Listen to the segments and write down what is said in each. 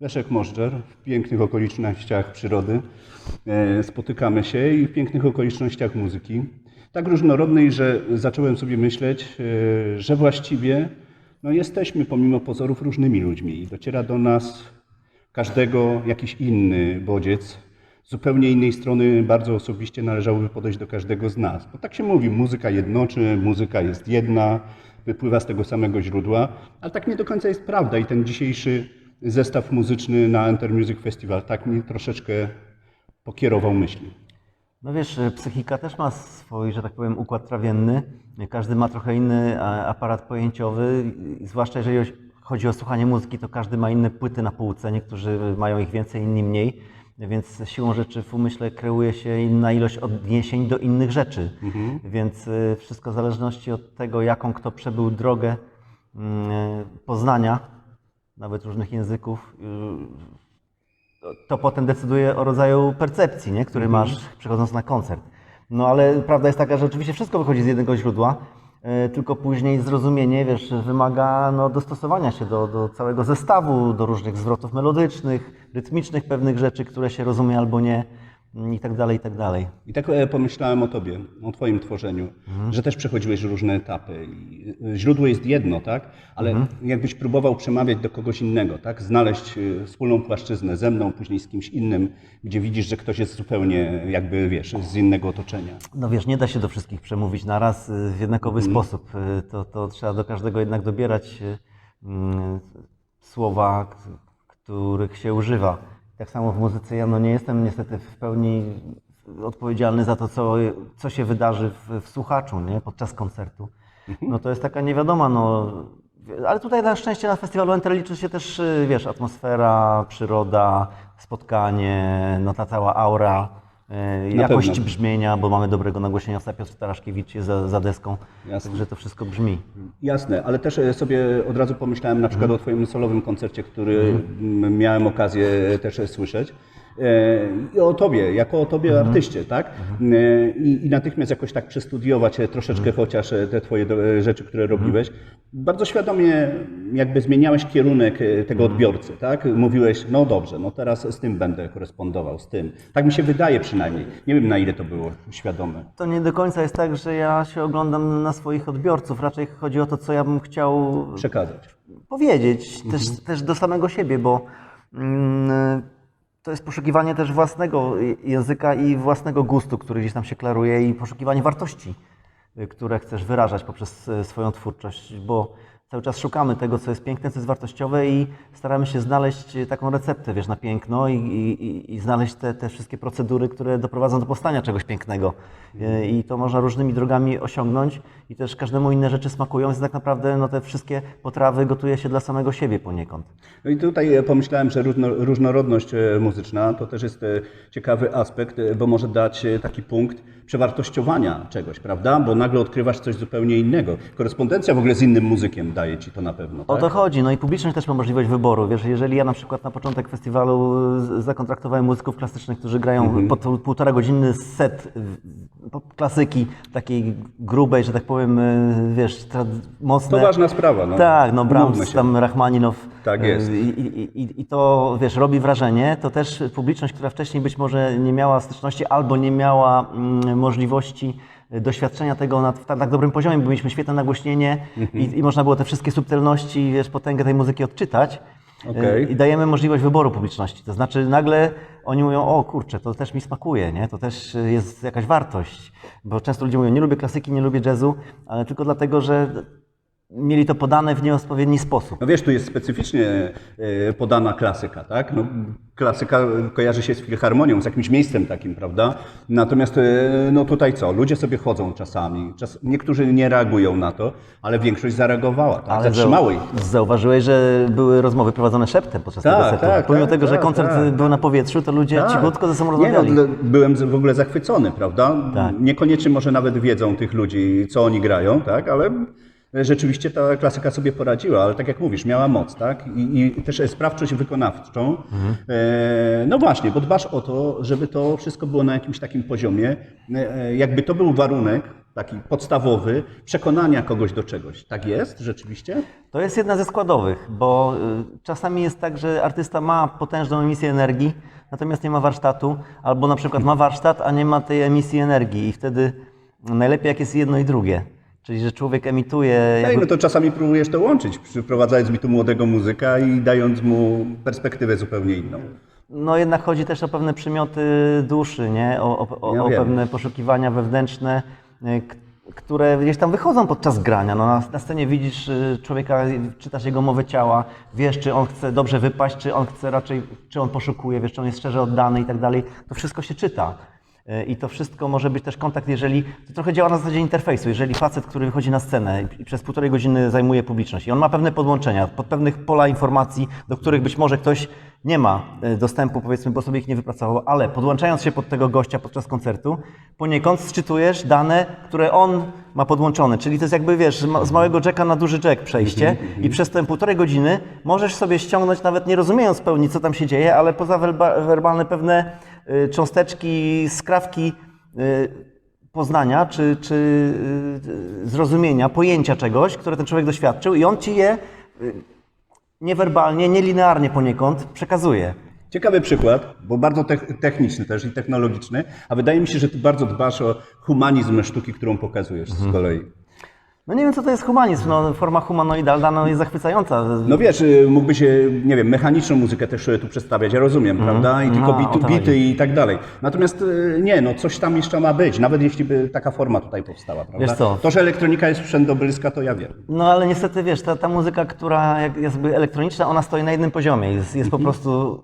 Leszek Możdżer, w pięknych okolicznościach przyrody e, spotykamy się i w pięknych okolicznościach muzyki. Tak różnorodnej, że zacząłem sobie myśleć, e, że właściwie no, jesteśmy pomimo pozorów różnymi ludźmi i dociera do nas każdego jakiś inny bodziec. Zupełnie innej strony bardzo osobiście należałoby podejść do każdego z nas. Bo tak się mówi, muzyka jednoczy, muzyka jest jedna, wypływa z tego samego źródła, ale tak nie do końca jest prawda i ten dzisiejszy zestaw muzyczny na Enter Music Festival tak mi troszeczkę pokierował myśli. No wiesz, e, psychika też ma swój, że tak powiem, układ trawienny. Każdy ma trochę inny aparat pojęciowy, zwłaszcza jeżeli chodzi o słuchanie muzyki, to każdy ma inne płyty na półce. Niektórzy mają ich więcej, inni mniej. Więc siłą rzeczy w umyśle kreuje się inna ilość odniesień do innych rzeczy. Więc y, wszystko w zależności od tego, jaką kto przebył drogę mm, poznania, nawet różnych języków, y, to potem decyduje o rodzaju percepcji, nie? który masz przychodząc na koncert. No ale prawda jest taka, że oczywiście wszystko wychodzi z jednego źródła, tylko później zrozumienie, wiesz, wymaga no, dostosowania się do, do całego zestawu, do różnych zwrotów melodycznych, rytmicznych pewnych rzeczy, które się rozumie albo nie i tak dalej, i tak dalej. I tak e, pomyślałem o Tobie, o Twoim tworzeniu, że też przechodziłeś różne etapy. E, źródło jest jedno, tak? Ale jakbyś próbował przemawiać do kogoś innego, tak? Znaleźć e, wspólną płaszczyznę ze mną, później z kimś innym, gdzie widzisz, że ktoś jest zupełnie jakby, wiesz, z innego otoczenia. No wiesz, nie da się do wszystkich przemówić naraz y, w jednakowy sposób. Y, To, to trzeba do każdego jednak dobierać słowa, których się używa. Tak samo w muzyce ja no nie jestem niestety w pełni odpowiedzialny za to, co, co się wydarzy w, w słuchaczu nie? podczas koncertu. No to jest taka niewiadoma, no, ale tutaj na szczęście na festiwalu Enter liczy się też, y, wiesz, atmosfera, przyroda, spotkanie, no ta cała aura, Na jakość pewno. brzmienia, bo mamy dobrego nagłośnieniowca, Piotr Taraszkiewicz jest za, za deską, Jasne. także to wszystko brzmi. Jasne, ale też e, sobie od razu pomyślałem na przykład o Twoim solowym koncercie, który m, miałem okazję też e, słyszeć. E, I o Tobie, jako o Tobie artyście, tak? E, I, I natychmiast jakoś tak przestudiować e, troszeczkę chociaż e, te Twoje rzeczy, które robiłeś. Bardzo świadomie jakby zmieniałeś kierunek tego odbiorcy, tak? Mówiłeś, no dobrze, no teraz z tym będę korespondował, z tym. Tak mi się wydaje przynajmniej. Nie wiem na ile to było świadome. To nie do końca jest tak, że ja się oglądam na swoich odbiorców, raczej chodzi o to, co ja bym chciał Przekazać. powiedzieć też, też do samego siebie, bo mm, to jest poszukiwanie też własnego języka i własnego gustu, który gdzieś tam się klaruje i poszukiwanie wartości, y, które chcesz wyrażać poprzez y, swoją twórczość, bo cały czas szukamy tego, co jest piękne, co jest wartościowe i staramy się znaleźć y, taką receptę, wiesz, na piękno i, i, i znaleźć te, te wszystkie procedury, które doprowadzą do powstania czegoś pięknego. Y, I to można różnymi drogami osiągnąć i też każdemu inne rzeczy smakują, więc tak naprawdę no, te wszystkie potrawy gotuje się dla samego siebie poniekąd. No i tutaj e, pomyślałem, że różno, różnorodność e, muzyczna to też jest e, ciekawy aspekt, e, bo może dać e, taki punkt przewartościowania czegoś, prawda? Bo nagle odkrywasz coś zupełnie innego. Korespondencja w ogóle z innym muzykiem daje ci to na pewno. O Tak? to chodzi, no i publiczność też ma możliwość wyboru. Wiesz, jeżeli ja na przykład na początek festiwalu z- zakontraktowałem muzyków klasycznych, którzy grają Mhm. po pół- półtora godzinny set y, klasyki takiej grubej, że tak powiem, y, wiesz, mocne. Poważna sprawa. No. Tak, no Brahms, tam Rachmaninow. Tak y, jest. I, i, i- to, wiesz, robi wrażenie. To też publiczność, która wcześniej być może nie miała styczności albo nie miała mm, możliwości y, doświadczenia tego na tak, tak dobrym poziomie, bo mieliśmy świetne nagłośnienie Mhm. i, i można było te wszystkie subtelności, wiesz, potęgę tej muzyki odczytać. Okej. Y, I dajemy możliwość wyboru publiczności. To znaczy nagle oni mówią, o kurczę, to też mi smakuje, nie? to też y, jest jakaś wartość. Bo często ludzie mówią, nie lubię klasyki, nie lubię jazzu, ale tylko dlatego, że mieli to podane w nieodpowiedni sposób. No wiesz, tu jest specyficznie e, podana klasyka, tak? No, klasyka kojarzy się z filharmonią, z jakimś miejscem takim, prawda? Natomiast e, no tutaj co? Ludzie sobie chodzą czasami. Czas, niektórzy nie reagują na to, ale większość zareagowała, tak? Zatrzymało ich. zau- zauważyłeś, że były rozmowy prowadzone szeptem podczas Tak, tego setu. tak, Pomimo tak, tego, że tak, koncert tak, był na powietrzu, to ludzie Tak. cichutko ze sobą Nie, rozmawiali. no, dla- byłem w ogóle zachwycony, prawda? Tak. Niekoniecznie może nawet wiedzą tych ludzi, co oni grają, tak? Ale rzeczywiście ta klasyka sobie poradziła, ale tak jak mówisz, miała moc, tak? I, i też sprawczość wykonawczą. E, no właśnie, bo dbasz o to, żeby to wszystko było na jakimś takim poziomie, e, jakby to był warunek taki podstawowy przekonania kogoś do czegoś. Tak jest rzeczywiście? To jest jedna ze składowych, bo y, czasami jest tak, że artysta ma potężną emisję energii, natomiast nie ma warsztatu, albo na przykład ma warsztat, a nie ma tej emisji energii i wtedy najlepiej jak jest jedno i drugie. Czyli, że człowiek emituje. No i jakby- no to czasami próbujesz to łączyć, przyprowadzając mi tu młodego muzyka i dając mu perspektywę zupełnie inną. No jednak chodzi też o pewne przymioty duszy, nie? O, o, o, Ja o pewne poszukiwania wewnętrzne, k- które gdzieś tam wychodzą podczas grania. No, na, na scenie widzisz y, człowieka, czytasz jego mowę ciała, wiesz, czy on chce dobrze wypaść, czy on chce raczej, czy on poszukuje, wiesz, czy on jest szczerze oddany i tak dalej. To wszystko się czyta. Y, I to wszystko może być też kontakt, jeżeli to trochę działa na zasadzie interfejsu. Jeżeli facet, który wychodzi na scenę i- przez półtorej godziny zajmuje publiczność i on ma pewne podłączenia, pod pewnych pola informacji, do których być może ktoś nie ma e, dostępu, powiedzmy, bo sobie ich nie wypracował, ale podłączając się pod tego gościa podczas koncertu, poniekąd sczytujesz dane, które on ma podłączone. Czyli to jest jakby, wiesz, z ma- z małego jacka na duży jack przejście i przez te półtorej godziny możesz sobie ściągnąć, nawet nie rozumiejąc w pełni, co tam się dzieje, ale poza werba- werbalne pewne cząsteczki, skrawki y, poznania czy, czy y, zrozumienia, pojęcia czegoś, które ten człowiek doświadczył i on ci je y, niewerbalnie, nielinearnie poniekąd przekazuje. Ciekawy przykład, bo bardzo tech- techniczny też i technologiczny, a wydaje mi się, że ty bardzo dbasz o humanizm sztuki, którą pokazujesz z kolei. No nie wiem, co to jest humanizm. No, forma humanoidalna no, jest zachwycająca. No wiesz, y, mógłby się, nie wiem, mechaniczną muzykę też y, tu przedstawiać, ja rozumiem, prawda? I tylko No, bity chodzi. i tak dalej. Natomiast y, nie, no coś tam jeszcze ma być, nawet jeśli by taka forma tutaj powstała, prawda? Wiesz co? To, że elektronika jest wszędobylska, to ja wiem. No ale niestety, wiesz, ta, ta muzyka, która jest elektroniczna, ona stoi na jednym poziomie. Jest, jest po prostu...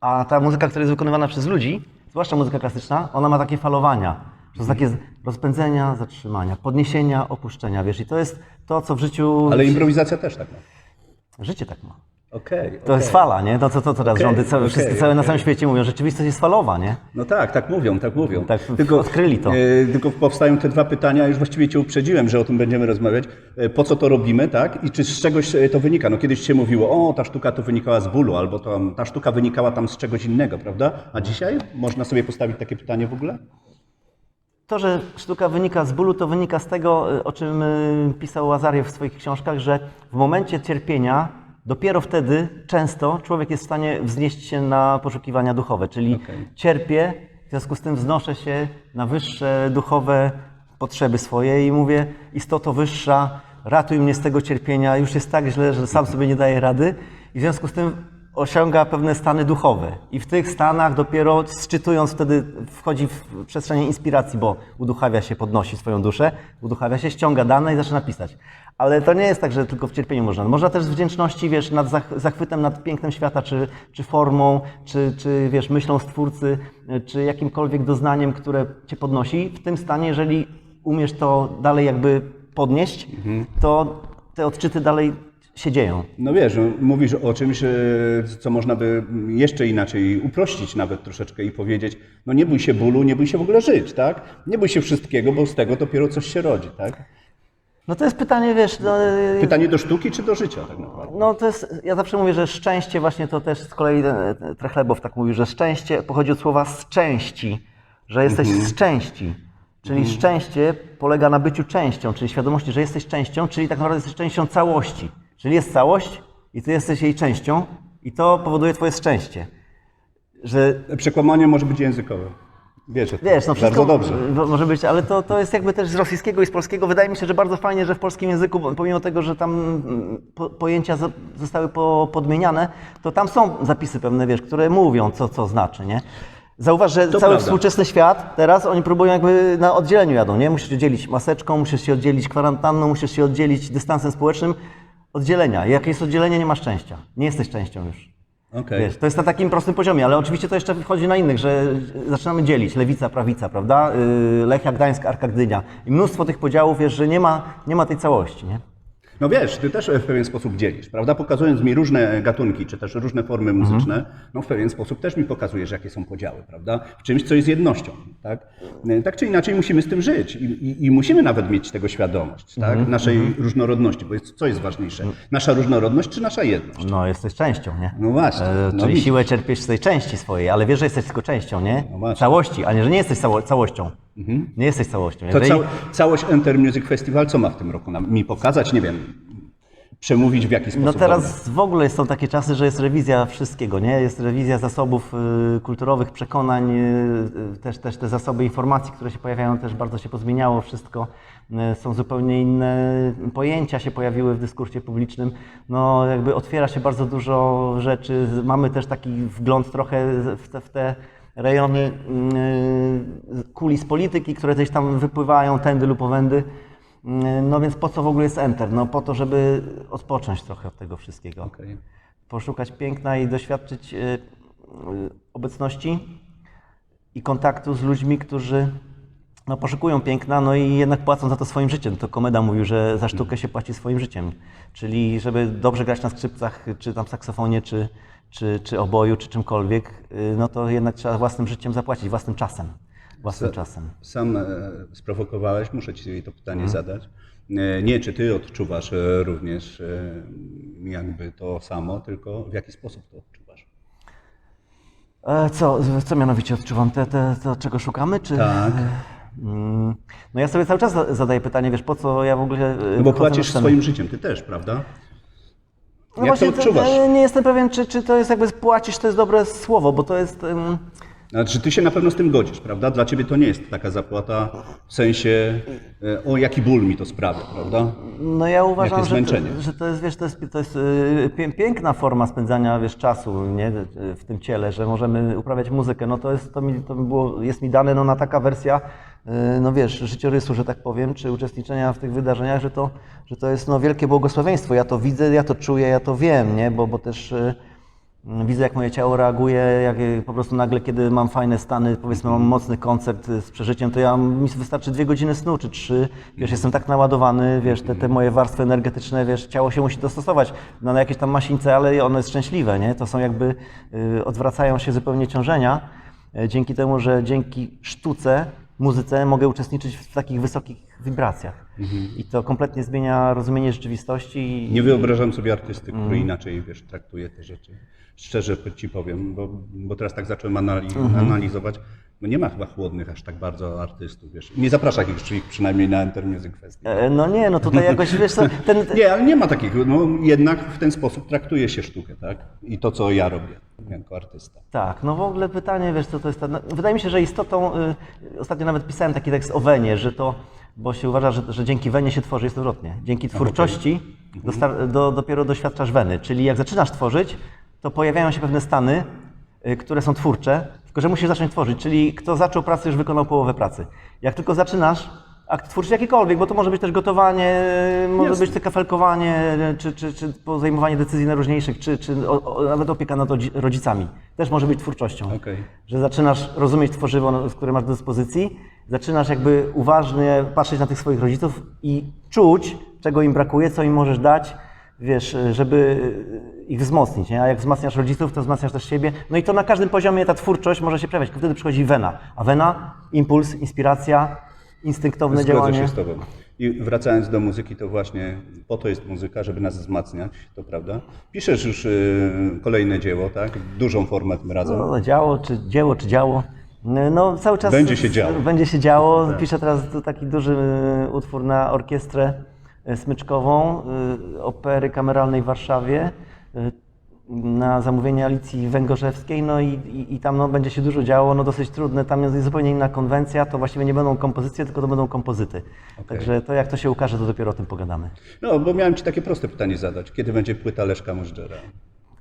A ta muzyka, która jest wykonywana przez ludzi, zwłaszcza muzyka klasyczna, ona ma takie falowania. To są takie z- rozpędzenia, zatrzymania, podniesienia, opuszczenia, wiesz. I to jest to, co w życiu... Ale improwizacja też tak ma. Życie tak ma. Okej. To jest fala, nie? To, co to teraz Okej, rządy całe, wszyscy całe na całym świecie mówią, rzeczywistość jest falowa, nie? No tak, tak mówią, tak mówią. Tak, odkryli to. e, tylko powstają te dwa pytania, już właściwie Cię uprzedziłem, że o tym będziemy rozmawiać. E, po co to robimy, tak? I czy z czegoś e, to wynika? No kiedyś się mówiło, o, ta sztuka to wynikała z bólu, albo tam, ta sztuka wynikała tam z czegoś innego, prawda? A dzisiaj można sobie postawić takie pytanie w ogóle? To, że sztuka wynika z bólu, to wynika z tego, y, o czym y, pisał Łazariew w swoich książkach, że w momencie cierpienia dopiero wtedy często człowiek jest w stanie wznieść się na poszukiwania duchowe, czyli Okej. cierpię, w związku z tym wznoszę się na wyższe duchowe potrzeby swoje i mówię, istoto wyższa, ratuj mnie z tego cierpienia, już jest tak źle, że sam sobie nie daję rady i w związku z tym osiąga pewne stany duchowe. I w tych stanach dopiero sczytując wtedy wchodzi w przestrzeń inspiracji, bo uduchawia się, podnosi swoją duszę, uduchawia się, ściąga dane i zaczyna pisać. Ale to nie jest tak, że tylko w cierpieniu można. Można też z wdzięczności, wiesz, nad zach- zachwytem nad pięknem świata, czy, czy formą, czy, czy wiesz, myślą stwórcy, czy jakimkolwiek doznaniem, które cię podnosi. W tym stanie, jeżeli umiesz to dalej jakby podnieść, to te odczyty dalej się dzieją. No wiesz, no, mówisz o czymś, e, co można by jeszcze inaczej uprościć nawet troszeczkę i powiedzieć, no nie bój się bólu, nie bój się w ogóle żyć, tak? Nie bój się wszystkiego, bo z tego dopiero coś się rodzi, tak? No to jest pytanie, wiesz, no, Pytanie do sztuki czy do życia tak naprawdę? no to jest, ja zawsze mówię, że szczęście właśnie to też z kolei e, Trechlebow tak mówi, że szczęście pochodzi od słowa z części, że jesteś z części. Czyli szczęście polega na byciu częścią, czyli świadomości, że jesteś częścią, czyli tak naprawdę jesteś częścią całości. Czyli jest całość i ty jesteś jej częścią i to powoduje twoje szczęście. Że Przekłamanie może być językowe. Wiesz. Wiesz, no wszystko bardzo dobrze. może być, ale to, to jest jakby też z rosyjskiego i z polskiego. Wydaje mi się, że bardzo fajnie, że w polskim języku, pomimo tego, że tam mm, po, pojęcia zo- zostały po, podmieniane, to tam są zapisy pewne, wiesz, które mówią, co, co znaczy, nie? Zauważ, że To cały prawda. współczesny świat teraz oni próbują jakby na oddzieleniu jadą, nie? Musisz się oddzielić maseczką, musisz się oddzielić kwarantanną, musisz się oddzielić dystansem społecznym. Oddzielenia. Jak jest oddzielenie, nie masz szczęścia. Nie jesteś częścią już. Okej. Wiesz, to jest na takim prostym poziomie, ale oczywiście to jeszcze wchodzi na innych, że zaczynamy dzielić lewica, prawica, prawda? Yy, Lechia, Gdańsk, Arka, Gdynia. I mnóstwo tych podziałów, wiesz, że nie ma, nie ma tej całości, nie? No wiesz, ty też w pewien sposób dzielisz, prawda? Pokazując mi różne gatunki, czy też różne formy muzyczne, no w pewien sposób też mi pokazujesz, jakie są podziały, prawda? W czymś, co jest jednością, tak? Tak czy inaczej musimy z tym żyć i, i, i musimy nawet mieć tego świadomość, tak? Naszej różnorodności, bo jest, co jest ważniejsze? Nasza różnorodność czy nasza jedność? No, jesteś częścią, nie? No właśnie, E, no czyli siłę czerpiesz z tej części swojej, ale wiesz, że jesteś tylko częścią, nie? No właśnie. Całości, a nie, że nie jesteś cało, całością. Nie jesteś całością. To Jeżeli- cał, całość Enter Music Festival co ma w tym roku mi pokazać? Nie wiem, przemówić w jaki sposób? No teraz w ogóle są takie czasy, że jest rewizja wszystkiego, nie? Jest rewizja zasobów y, kulturowych, przekonań, y, y, też, też te zasoby informacji, które się pojawiają, też bardzo się pozmieniało wszystko. Są zupełnie inne pojęcia się pojawiły w dyskursie publicznym. No jakby otwiera się bardzo dużo rzeczy. Mamy też taki wgląd trochę w te, w te rejony y, kulis polityki, które gdzieś tam wypływają tędy lub owędy. No więc po co w ogóle jest Enter? No po to, żeby odpocząć trochę od tego wszystkiego. Okej. Poszukać piękna i doświadczyć y, y, obecności i kontaktu z ludźmi, którzy no, poszukują piękna, no i jednak płacą za to swoim życiem. To Komeda mówił, że za sztukę się płaci swoim życiem. Czyli żeby dobrze grać na skrzypcach, czy tam saksofonie, czy, czy, czy oboju, czy czymkolwiek, y, no to jednak trzeba własnym życiem zapłacić, własnym czasem. Własnym Za- czasem. Sam e, sprowokowałeś, muszę Ci to pytanie zadać. E, Nie, czy Ty odczuwasz e, również jakby to samo, tylko w jaki sposób to odczuwasz? Co, co mianowicie odczuwam? Te, te, to, czego szukamy? Czy... Tak. Mm, No ja sobie cały czas za- zadaję pytanie, wiesz, po co ja w ogóle... No bo płacisz swoim życiem, Ty też, prawda? No Jak to odczuwasz? nie jestem pewien, czy, czy to jest jakby płacisz, to jest dobre słowo, bo to jest... ym, Znaczy, Ty się na pewno z tym godzisz, prawda? Dla Ciebie to nie jest taka zapłata w sensie, e, o jaki ból mi to sprawia, prawda? No ja uważam, że to, że to jest, wiesz, to jest, to jest pię- piękna forma spędzania, wiesz, czasu, nie, w tym ciele, że możemy uprawiać muzykę, no to jest, to mi, to było, jest mi dane, no na taka wersja, no wiesz, życiorysu, że tak powiem, czy uczestniczenia w tych wydarzeniach, że to, że to jest, no wielkie błogosławieństwo, ja to widzę, ja to czuję, ja to wiem, nie, bo, bo też... Widzę, jak moje ciało reaguje, jak po prostu nagle, kiedy mam fajne stany, powiedzmy, mam mocny koncert z przeżyciem, to ja mi wystarczy dwie godziny snu czy trzy. Wiesz, jestem tak naładowany, wiesz, te, te moje warstwy energetyczne, wiesz, ciało się musi dostosować no, na jakieś tam masińce, ale ono jest szczęśliwe, nie? To są jakby, y, odwracają się zupełnie ciążenia, y, dzięki temu, że dzięki sztuce, muzyce mogę uczestniczyć w takich wysokich wibracjach. I to kompletnie zmienia rozumienie rzeczywistości. Nie wyobrażam sobie artysty, który Mhm. inaczej, wiesz, traktuje te rzeczy. Szczerze Ci powiem, bo, bo teraz tak zacząłem anali- Mhm. analizować. No nie ma chyba chłodnych aż tak bardzo artystów, wiesz. Nie zaprasza ich, ich przynajmniej na Enter Music Festival. E, No nie, no tutaj jakoś, wiesz co, ten, Nie, ale nie ma takich. No, jednak w ten sposób traktuje się sztukę, tak? I to, co ja robię jako artysta. Tak, no w ogóle pytanie, wiesz co to jest, ta, no, wydaje mi się, że istotą, y, ostatnio nawet pisałem taki tekst o Wenie, że to, bo się uważa, że, że dzięki Wenie się tworzy, jest odwrotnie. Dzięki twórczości dostar, do, dopiero doświadczasz Weny, czyli jak zaczynasz tworzyć, to pojawiają się pewne stany, które są twórcze, tylko że musisz zacząć tworzyć, czyli kto zaczął pracę, już wykonał połowę pracy. Jak tylko zaczynasz, akt twórczy jakikolwiek, bo to może być też gotowanie, może Jasne. być to kafelkowanie, czy, czy, czy podejmowanie decyzji najróżniejszych, czy, czy o, o, nawet opieka nad rodzi- rodzicami. Też może być twórczością. Okej. Że zaczynasz rozumieć tworzywo, no, które masz do dyspozycji, zaczynasz jakby uważnie patrzeć na tych swoich rodziców i czuć, czego im brakuje, co im możesz dać, wiesz, żeby ich wzmocnić, nie? A jak wzmacniasz rodziców, to wzmacniasz też siebie. No i to na każdym poziomie ta twórczość może się przejawiać. Wtedy przychodzi wena. A wena, impuls, inspiracja, instynktowne Zgodzę działanie. się z Tobą. I wracając do muzyki, to właśnie po to jest muzyka, żeby nas wzmacniać, to prawda? Piszesz już y, kolejne dzieło, tak? Dużą formę tym razem. No, działo, czy dzieło, czy działo. No cały czas Będzie się działo. Będzie się działo. Piszę teraz taki duży y, utwór na orkiestrę smyczkową y, Opery Kameralnej w Warszawie y, na zamówienie Alicji Węgorzewskiej, no i, i, i tam no, będzie się dużo działo, no dosyć trudne, tam jest zupełnie inna konwencja, to właściwie nie będą kompozycje, tylko to będą kompozyty. Także to jak to się ukaże, to dopiero o tym pogadamy. No, bo miałem Ci takie proste pytanie zadać. Kiedy będzie płyta Leszka Możdżera?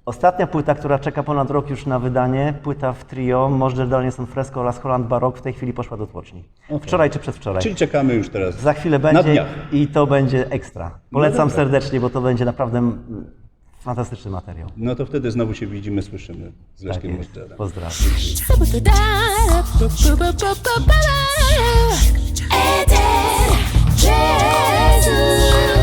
Ostatnia płyta, która czeka ponad rok już na wydanie, płyta w trio Możdżer Danielson Fresco oraz Holland Baroque w tej chwili poszła do tłoczni. Wczoraj czy przedwczoraj. Czyli czekamy już teraz. Za chwilę będzie i to będzie ekstra. Polecam dobra. serdecznie, bo to będzie naprawdę fantastyczny materiał. No to wtedy znowu się widzimy, słyszymy z Tak Leszkiem jest. Możdżerem. Pozdrawiam. Eter,